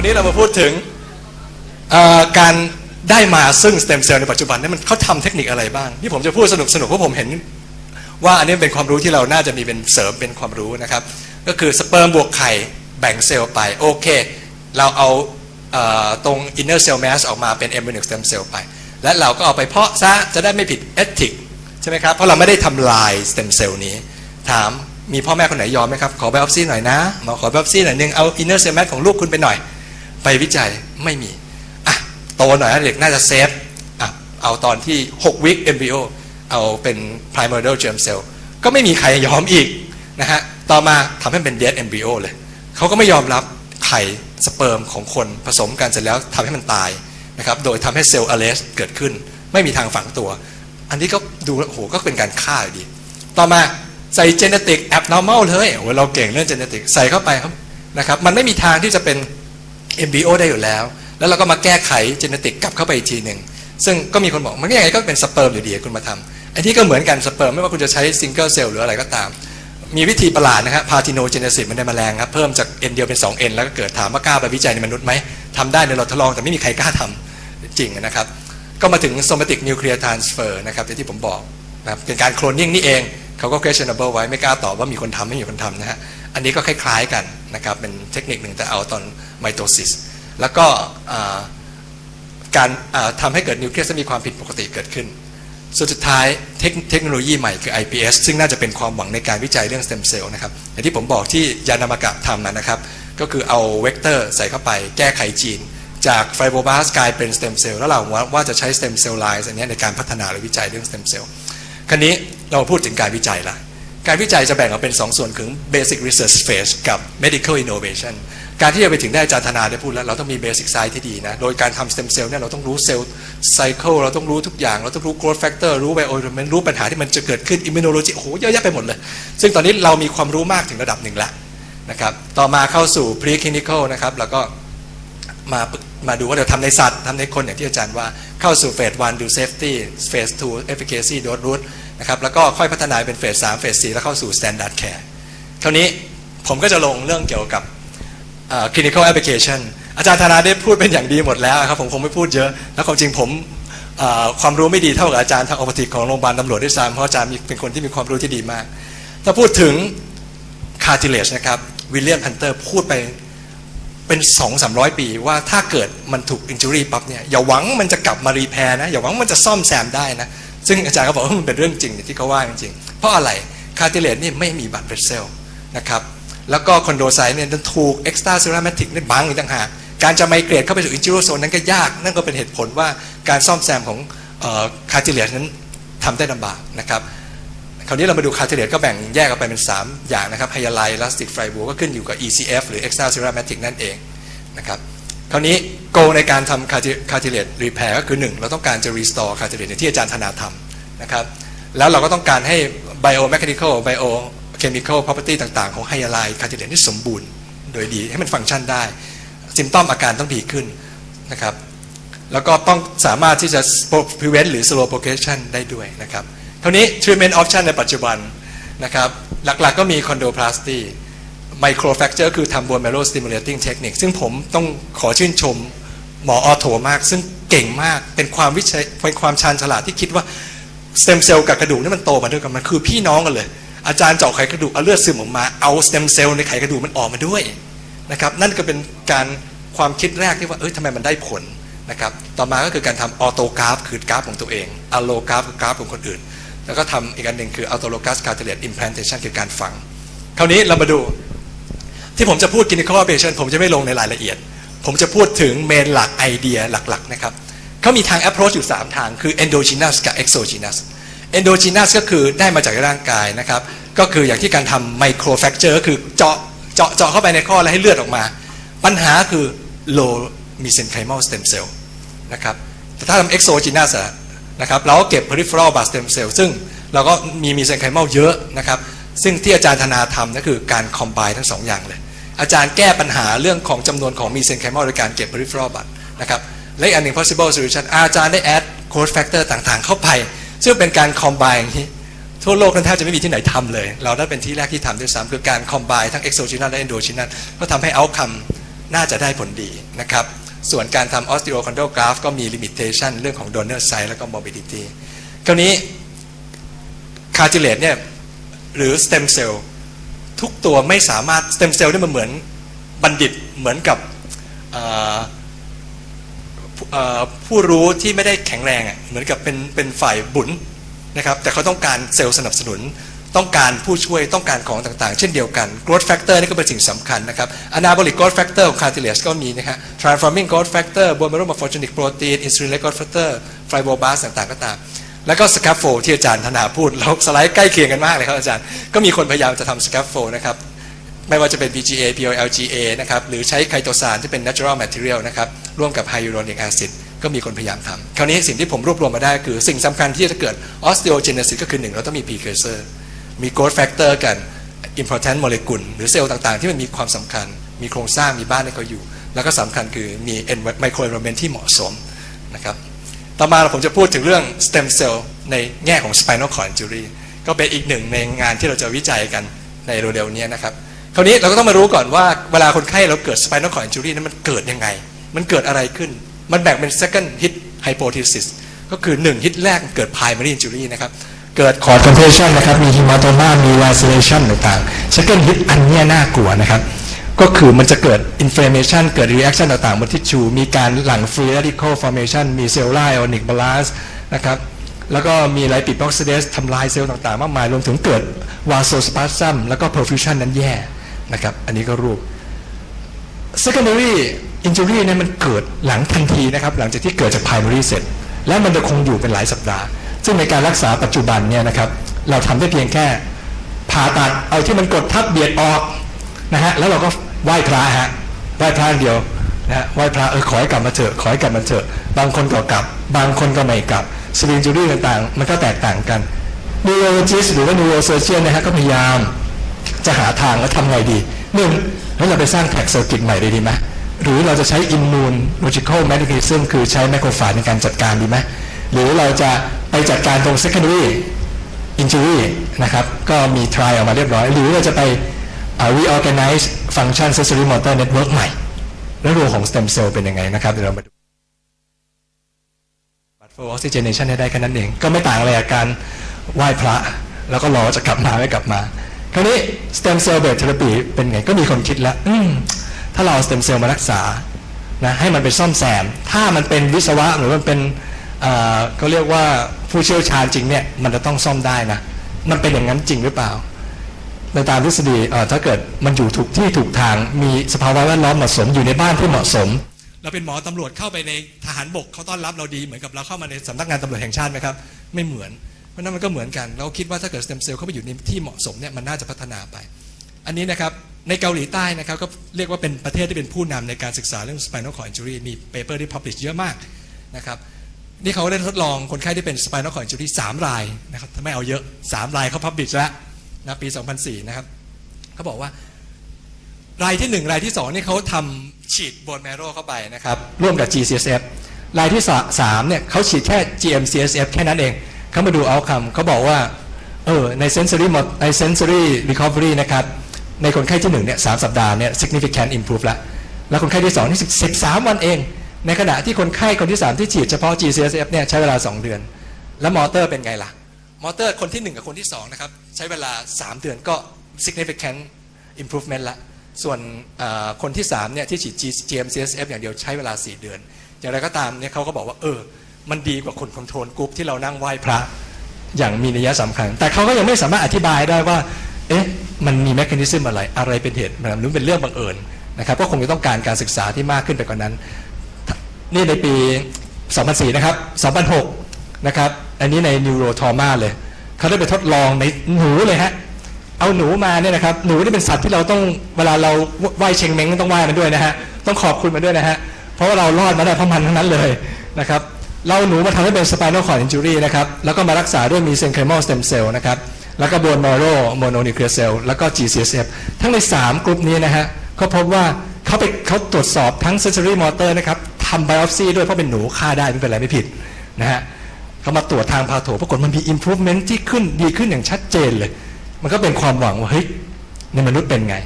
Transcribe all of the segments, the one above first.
ราวนี้เรามาพูดถึงการได้มาซึ่งสเต็มเซลล์ในปัจจุบันนี่มันเขาทำเทคนิคอะไรบ้าง ที่ผมจะพูดสนุกสนุกเพราะผมเห็น ว่าอันนี้เป็นความรู้ที่เราน่าจะมีเป็นเสริมเป็นความรู้นะครับ ก็คือสเปิร์มบวกไข่แบ่งเซลล์ไป โอเค เราเอาเออตรง inner cell mass ออกมาเป็น embryonic stem cell ไป และเราก็เอาไปเพาะซะจะได้ไม่ผิดเอติกใช่ไหมครับ เพราะเราไม่ได้ทำลายสเต็มเซลล์นี้ ถามมีพ่อแม่คนไหนยอมไหมครับ ขอ biopsy หน่อยนะหมอขอ biopsy หน่อยนึงเอา inner cell mass ของลูกคุณไปหน่อย ไปวิจัยไม่มีอะโตหน่อยนะเด็กน่าจะเซฟอะเอาตอนที่ 6 วิค embryo เอาเป็น primordial germ cell ก็ไม่มีใครยอมอีกนะฮะต่อมาทำให้เป็น dead embryo เลยเขาก็ไม่ยอมรับไข่สเปิร์มของคนผสมกันเสร็จแล้วทำให้มันตายนะครับโดยทำให้เซลล์อเลสเกิดขึ้น ไม่มีทางฝังตัว อันนี้ก็ดูโอ้โหก็เป็นการฆ่าอยู่ดี ต่อมาใส่ genetic abnormal เลยโอ้โหเราเก่งเรื่อง genetic ใส่เข้าไปครับนะครับมันไม่มีทางที่จะเป็น MBO ได้อยู่แล้ว แล้วเราก็มาแก้ไข genetic กลับเข้าไปอีกทีหนึ่งซึ่งก็มีคนบอกมันก็ยังไงก็เป็นสเปิร์มอยู่ดีคุณมาทำอันนี้ก็เหมือนกันสเปิร์มไม่ว่าคุณจะใช้ single cell หรืออะไรก็ตาม มีวิธีประหลาดนะครับ parthenogenesis มันในแมลงครับเพิ่มจาก n เดียวเป็น2 n แล้วก็เกิดถามว่ากล้าไปวิจัยในมนุษย์ไหมทำได้ในหลอดทดลองแต่ไม่มีใครกล้าทำจริงนะครับ ก็มาถึง somatic nuclear transfer นะครับที่ผมบอกนะครับเป็นการโคลนนิ่งนี่เองเขาก็ questionable ไว้ไม่กล้าตอบว่ามีคนทำไม่มีคนทำนะฮะอันนี้ก็คล้ายๆกันนะครับเป็นเทคนิคหนึ่งแต่เอาตอน ไมโตซิสแล้วก็การทำให้เกิดนิวเคลียสมีความผิดปกติเกิดขึ้นส่วนสุดท้ายเทคโนโลยีใหม่คือ iPS ซึ่งน่าจะเป็นความหวังในการวิจัยเรื่องสเต็มเซลล์นะครับอย่างที่ผมบอกที่ยานามากะทำนะครับ ก็คือเอาเวกเตอร์ใส่เข้าไปแก้ไขจีน จากไฟโบบาสกลายเป็นสเต็มเซลล์แล้วเราว่าว่าจะใช้สเต็มเซลล์ไลน์อันนี้ในการพัฒนาหรือวิจัยเรื่องสเต็มเซลล์ครนี้เรามาพูดถึงการวิจัยละการวิจัยจะแบ่งออกเป็น 2 ส่วนคือ basic research phase กับ medical innovation การที่จะไปถึงได้อาจารย์ธนาได้พูดแล้ว เราต้องมี basic science ที่ดีนะ โดยการทำ stem cell เนี่ยเราต้องรู้เซลล์ cycle เราต้องรู้ทุกอย่าง เราต้องรู้ growth factor รู้ bioelement รู้ปัญหาที่มันจะเกิดขึ้น immunology โอ้โหเยอะแยะไปหมดเลย ซึ่งตอนนี้เรามีความรู้มากถึงระดับหนึ่งแล้วนะครับต่อมาเข้าสู่ preclinical นะครับแล้วก็มามาดูว่าเราทำในสัตว์ทำในคนอย่างที่อาจารย์ว่าเข้าสู่เฟส1ดู safety เฟส2 efficacy dose route นะครับแล้วก็ค่อยพัฒนาเป็นเฟส3เฟส4แล้วเข้าสู่ standard care คราวนี้ผมก็จะลงเรื่องเกี่ยวกับ clinical application อาจารย์ธนาได้พูดเป็นอย่างดีหมดแล้วครับผมคงไม่พูดเยอะ แล้วความจริงผมความรู้ไม่ดีเท่ากับอาจารย์ทางอปติของโรงพยาบาลตำรวจด้วยซ้ำเพราะอาจารย์เป็นคนที่มีความรู้ที่ดีมาก ถ้าพูดถึง cartilage นะครับวิลเลียมพันเตอร์พูดไปเป็น 2 3 0 0 ปีว่าถ้าเกิดมันถูกอินจูรี่ปั๊บเนี่ยอย่าหวังมันจะกลับมารีแพร์นะ อย่าหวังมันจะซ่อมแซมได้นะ ซึ่งอาจารย์ก็บอกว่ามันเป็นเรื่องจริงที่เขาว่าจริง เพราะอะไรคาร์ติเลตนี่ไม่มีบัตรเรเซลนะครับ แล้วก็คอนโดไซต์เนี่ยถูกเอ็กซ์ตร้าเซรามิกนี่บังอีกต่างหาก การจะไมเกรดเข้าไปสู่อินจูโรโซนนั้นก็ยาก นั่นก็เป็นเหตุผลว่าการซ่อมแซมของคาร์ติเลตนั้นทำได้ลำบากนะครับคราวนี้เรามาดูคาร์ติเลตก็แบ่งแยกออกไปเป็น 3 อย่างนะครับไฮยาไลท์ลาสติกไฟบูก็ขึ้นอยู่กับ ECF หรือ extra ceramatic นั่นเองนะครับคราวนี้โกในการทำคาร์ติเลตรีแพร์ก็คือ 1 เราต้องการจะ restore คาร์ติเลตที่อาจารย์ธนาทำนะครับแล้วเราก็ต้องการให้ biomechanical biochemical property ต่างๆ ของไฮยาไลท์คาร์ติเลตที่สมบูรณ์ โดยดีให้มันฟังก์ชันได้ซิมตอมอาการต้องดีขึ้นนะครับแล้วก็ต้องสามารถที่จะ prevent หรือ slow progression ได้ด้วยนะครับครานี้ treatment option ในปัจจุบันนะครับหลักๆก็มี chondroplasty microfracture คือทำ bone marrow stimulating technique ซึ่งผมต้องขอชื่นชมหมอออโถมาก ซึ่งเก่งมากเป็นความวิจัยเป็นความชาญฉลาดที่คิดว่าสเต็มเซลล์กับกระดูกนี่มันโตมาด้วยกันมันคือพี่น้องกันเลย อาจารย์เจาะไขกระดูกเอาเลือดซึมออกมาเอาสเต็มเซลล์ในไขกระดูกมันออกมาด้วยนะครับนั่นก็เป็นการความคิดแรกที่ว่าเอ้ยทำไมมันได้ผลนะครับต่อมาก็คือการทำออโตกราฟคือกราฟของตัวเองอะโลกราฟคือกราฟของคนอื่น แล้วก็ทำอีกอันหนึ่งคือ autologous cartilage implantation คือการฝัง คราวนี้เรามาดู ที่ผมจะพูด clinical operation ผมจะไม่ลงในรายละเอียด ผมจะพูดถึงเมนหลักไอเดียหลักๆนะครับเขามีทาง approach อยู่ 3 ทางคือ endogenous กับ exogenous endogenous ก็คือได้มาจากร่างกายนะครับ ก็คืออย่างที่การทำ microfracture ก็คือเจาะเจาะเจาะเข้าไปในข้อแล้วให้เลือดออกมา ปัญหาคือ low mesenchymal stem cell นะครับแต่ถ้าทำ exogenous นะครับเราก็เก็บ peripheral blood stem cell ซึ่งเราก็มีมีเซนไคมอลเยอะนะครับ ซึ่งที่อาจารย์ธนาทำนั่นคือการคอมไบทั้งสองอย่างเลย อาจารย์แก้ปัญหาเรื่องของจำนวนของมีเซนไคมอลโดยการเก็บ peripheral blood นะครับและอีกอันหนึ่ง possible solution อาจารย์ได้ add growth factor ต่างๆ เข้าไป ซึ่งเป็นการคอมไบอย่างนี้ ทั่วโลกนั้นแทบจะไม่มีที่ไหนทำเลย เราได้เป็นที่แรกที่ทำด้วยซ้ำคือการคอมไบทั้ง exogenous และ endogenous ก็ทำให้ outcome น่าจะได้ผลดีนะครับ ส่วนการทำ osteochondral graft ก็มี limitation เรื่องของ donor size แล้วก็ morbidity คราวนี้ cartilage เนี่ยหรือ stem cell ทุกตัวไม่สามารถ stem cell เนี่มันเหมือนบัณฑิตเหมือนกับผู้รู้ที่ไม่ได้แข็งแรงเหมือนกับเป็นเป็นฝ่ายบุญ นะครับแต่เขาต้องการเซลล์สนับสนุน ต้องการผู้ช่วยต้องการของต่างๆ เช่นเดียวกัน growth factor นี่ก็เป็นสิ่งสำคัญนะครับ anabolic growth factor ของ cartilage ก็มีนะฮะ transforming growth factor bone marrow morphogenic protein insulin like growth factor fibroblast ต่างๆก็ตามแล้วก็ scaffold ที่อาจารย์ธนาพูดแล้วสไลด์ใกล้เคียงกันมากเลยครับอาจารย์ ก็มีคนพยายามจะทำ scaffold นะครับ ไม่ว่าจะเป็น PGA POLGA นะครับ หรือใช้ไคโตซานที่เป็น natural material นะครับ ร่วมกับ hyaluronic acid ก็มีคนพยายามทำคราวนี้สิ่งที่ผมรวบรวมมาได้คือสิ่งสำคัญที่จะเกิด osteogenesis ก็คือหนึ่งเราต้องมี precursor มี growth factor กัน important molecule หรือเซลล์ต่างๆ ที่มันมีความสำคัญ มีโครงสร้างมีบ้านให้เขาอยู่ แล้วก็สำคัญคือมี microenvironment ที่เหมาะสมนะครับต่อมาผมจะพูดถึงเรื่อง stem cell ในแง่ของ spinal cord injury ก็เป็นอีกหนึ่งในงานที่เราจะวิจัยกันในเร็วๆนี้นะครับคราวนี้เราก็ต้องมารู้ก่อนว่าเวลาคนไข้เราเกิด spinal cord injury นั้นมันเกิดยังไง มันเกิดอะไรขึ้น มันแบ่งเป็น second hit hypothesis ก็คือ 1 ฮิตแรกเกิด primary injury นะครับเกิด cord compression นะครับ มี hematoma มี laceration ต่างๆ second hit อันนี้น่ากลัวนะครับ ก็คือมันจะเกิด inflammation เกิด reaction ต่างๆบนทิชชูมีการหลั่ง free radical formation มี cellular ionic balance นะครับแล้วก็มีไลปิดบ็อกซ์เดสทำลายเซลล์ต่างๆ มากมาย รวมถึงเกิดวาโซสปาซัมแล้วก็ perfusion นั้นแย่นะครับ อันนี้ก็รูป secondary injury เนี่ยมันเกิดหลังทันทีนะครับ หลังจากที่เกิดจาก primary เสร็จ และมันจะคงอยู่เป็นหลายสัปดาห์ ซึ่งในการรักษาปัจจุบันเนี่ยนะครับ เราทำได้เพียงแค่ผ่าตัดเอาที่มันกดทับเบียดออกนะฮะแล้วเราก็ไหว้พระฮะไหว้พระเดียวนะฮะไหว้พระเออขอให้กลับมาเถอะขอให้กลับมาเถอะบางคนก็กลับ บางคนก็ไม่กลับสลิงจูรี่ต่างๆ มันก็แตกต่างกัน neurologist หรือว่า neurosurgeon นะฮะก็พยายามจะหาทางว่าทำไงดีหนึ่งเฮ้ยเราไปสร้างแท็กเซอร์กิตใหม่เลยดีไหม หรือเราจะใช้อิมมูนโลจิคอลแม c นิซึมคือใช้ไมโครฟาในการจัดการดีไหมหรือเราจะไปจัดการตรง secondary injury นะครับ ก็มี try ออกมาเรียบร้อย หรือเราจะไปอ่า reorganize function sensory motor network ใหม่ แล้วรวของ stem cell เป็นยังไงนะครับ เดี๋ยวเรามาดูบัตร for oxygenation ให้ได้แค่นั้นเอง ก็ไม่ต่างอะไรกับการไหว้พระ แล้วก็รอว่าจะกลับมาไม่กลับมา คราวนี้ stem cell based therapy เป็นไง ก็มีคนคิดแล้ว ถ้าเราเอา stem cell มารักษานะให้มันไปซ่อมแซม ถ้ามันเป็นวิศวะหรือมันเป็นเขาเรียกว่าผู้เชี่ยวชาญจริงเนี่ยมันจะต้องซ่อมได้นะมันเป็นอย่างนั้นจริงหรือเปล่าในตามทฤษฎีถ้าเกิดมันอยู่ถูกที่ถูกทางมีสภาวะแวดล้อมเหมาะสมอยู่ในบ้านที่เหมาะสม เราเป็นหมอตำรวจเข้าไปในทหารบกเขาต้อนรับเราดีเหมือนกับเราเข้ามาในสำนักงานตำรวจแห่งชาติไหมครับไม่เหมือนเพราะนั้นมันก็เหมือนกัน เราคิดว่าถ้าเกิดสเต็มเซลล์เข้าไปอยู่ในที่เหมาะสมเนี่ยมันน่าจะพัฒนาไป อันนี้นะครับ ในเกาหลีใต้นะครับก็เรียกว่าเป็นประเทศที่เป็นผู้นำในการศึกษาเรื่อง spinal cord injury มีเปเปอร์ที่ publish เยอะมากนะครับนี่เขาได้ทดลองคนไข้ที่เป็น spinal cord injury 3 รายนะครับถ้าไม่เอาเยอะ 3 รายเขา publish แล้วนะปี 2004 นะครับเขาบอกว่า รายที่ 1 รายที่ 2 นี่เขาทำฉีดโบนแมโรเข้าไปนะครับร่วมกับ GCSF รายที่ 3 เนี่ยเขาฉีดแค่ GM-CSF แค่นั้นเองเขามาดูเอาคำเขาบอกว่าเออใน sensory ใน sensory recovery นะครับ ในคนไข้ที่1เนี่ยสามสัปดาห์เนี่ย significant improve แล้วแล้วคนไข้ที่2นี่13 วันเอง ในขณะที่คนไข้คนที่ 3 ที่ฉีดเฉพาะ GCSF เนี่ยใช้เวลา 2 เดือน แล้วมอเตอร์เป็นไงล่ะ มอเตอร์คนที่ 1 กับคนที่2นะครับใช้เวลา 3 เดือนก็ significant improvement ละส่วนคนที่3เนี่ยที่ฉีด G- GM-CSF อย่างเดียวใช้เวลา 4 เดือน อย่างไรก็ตามเนี่ยเขาก็บอกว่าเออ มันดีกว่าคนคอนโทรลกรุ๊ปที่เรานั่งไหว้พระอย่างมีนัยสำคัญ แต่เขาก็ยังไม่สามารถอธิบายได้ว่า เอ๊ะมันมีแมค a นิซึมอะไรอะไรเป็นเหตุมันหรือเป็นเรื่องบังเอิญนะครับก็คงจะต้องการการศึกษาที่มากขึ้นไปกว่านั้น นี่ในปี 2004 นะครับ 2006 นะครับอันนี้ใน Neurotrauma เลยเขาได้ไปทดลองในหนูเลยฮะเอาหนูมาเนี่ยนะครับหนูนี่เป็นสัตว์ที่เราต้องเวลาเราไหว้เชงเม้งต้องไหว้มันด้วยนะฮะต้องขอบคุณมันด้วยนะฮะเพราะว่าเรารอดมาได้เพราะมันทั้งนั้นเลยนะครับเราหนูมาทำให้เป็น spinal cord injury นะครับแล้วก็มารักษาด้วย mesenchymal stem cell นะครับ แล้วก็ bone marrow mononuclear cell แล้วก็ GCSF ทั้งใน 3 กลุ่มนี้นะฮะเขาพบว่าเขาไปเขาตรวจสอบทั้ง sensory motor นะครับทำ biopsy ด้วยเพราะเป็นหนูฆ่าได้ไม่เป็นไรไม่ผิดนะฮะเขามาตรวจทางพาโถปรากฏมันมี improvement ที่ขึ้นดีขึ้นอย่างชัดเจนเลย มันก็เป็นความหวังว่าเฮ้ยในมนุษย์เป็นไง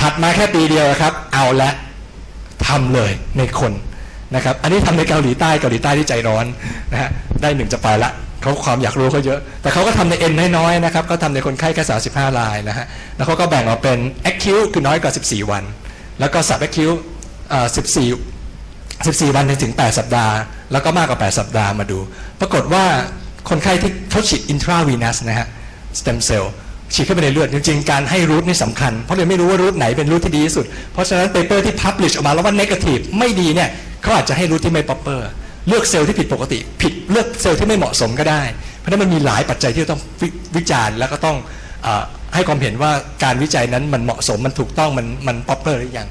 ถัดมาแค่ปีเดียวครับ เอาละทำเลยในคนนะครับ อันนี้ทำในเกาหลีใต้เกาหลีใต้ที่ใจร้อนนะฮะได้หนึ่งจะไปละ เขาความอยากรู้เขาเยอะ แต่เขาก็ทำในเอ็นน้อยๆนะครับก็ทำในคนไข้แค่35รายนะฮะแล้วเขาก็แบ่งออกเป็น acute คือน้อยกว่า 14 วัน แล้วก็ sub acute เอ่อ14 14 วันถึง 8 สัปดาห์ แล้วก็มากกว่า 8 สัปดาห์มาดู ปรากฏว่าคนไข้ที่เขาฉีด intravenous นะฮะ stem cell ฉีดเข้าไปในเลือด จริงๆ การให้รูทนี่สำคัญ เพราะเลยไม่รู้ว่ารูทไหนเป็นรูทที่ดีที่สุด เพราะฉะนั้นเปเปอร์ที่ publish ออกมาแล้วว่า negative ไม่ดีเนี่ยเขาอาจจะให้รูทที่ไม่ proper เเลือกเซลล์ที่ผิดปกติ ผิดเลือกเซลล์ที่ไม่เหมาะสมก็ได้ เพราะฉะนั้นมันมีหลายปัจจัยที่ต้องวิวิจารณ์แล้วก็ต้องอให้ความเห็นว่าการวิจัยนั้นมันเหมาะสมมันถูกต้องมันมัน proper หรือยัง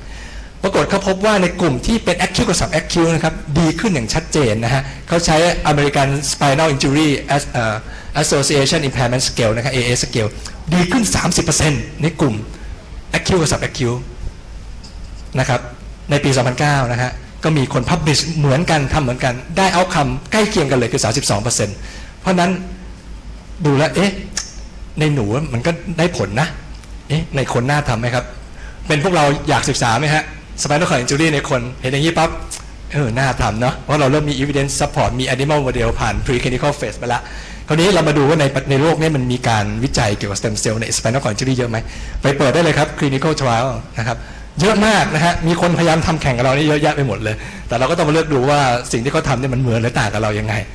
ปรากฏเขาพบว่าในกลุ่มที่เป็น acute กับ sub acute นะครับ ดีขึ้นอย่างชัดเจนนะฮะเขาใช้ American Spinal Injury As- Association Impairment Scale นะครับ AA Scale ดีขึ้น 30%ในกลุ่ม acute กับ sub acute นะครับ ในปี 2009 นะฮะ ก็มีคน publish เหมือนกันทำเหมือนกัน ได้เอาคำใกล้เคียงกันเลยคือ 32%เพราะนั้นดูแล้วเอ๊ะในหนูมันก็ได้ผลนะเอ๊ะในคนน่าทำไหมครับ เป็นพวกเราอยากศึกษาไหมฮะ spinal cord injury ในคน เห็นอย่างนี้ปั๊บเออน่าทำเนาะเพราะเราเริ่มมี evidence support มี animal model ผ่าน preclinical phase ไปล้วคราวนี้เรามาดูว่าในในโลกนี้มันมีการวิจัยเกี่ยวกับ stem cell ใน spinal cord injury เยอะไหมไปเปิดได้เลยครับ clinical trial นะครับ เยอะมากนะฮะมีคนพยายามทำแข่งกับเรานี่เยอะแยะไปหมดเลย แต่เราก็ต้องมาเลือกดูว่าสิ่งที่เขาทำเนี่ยมันเหมือนหรือต่างกับเรายังไง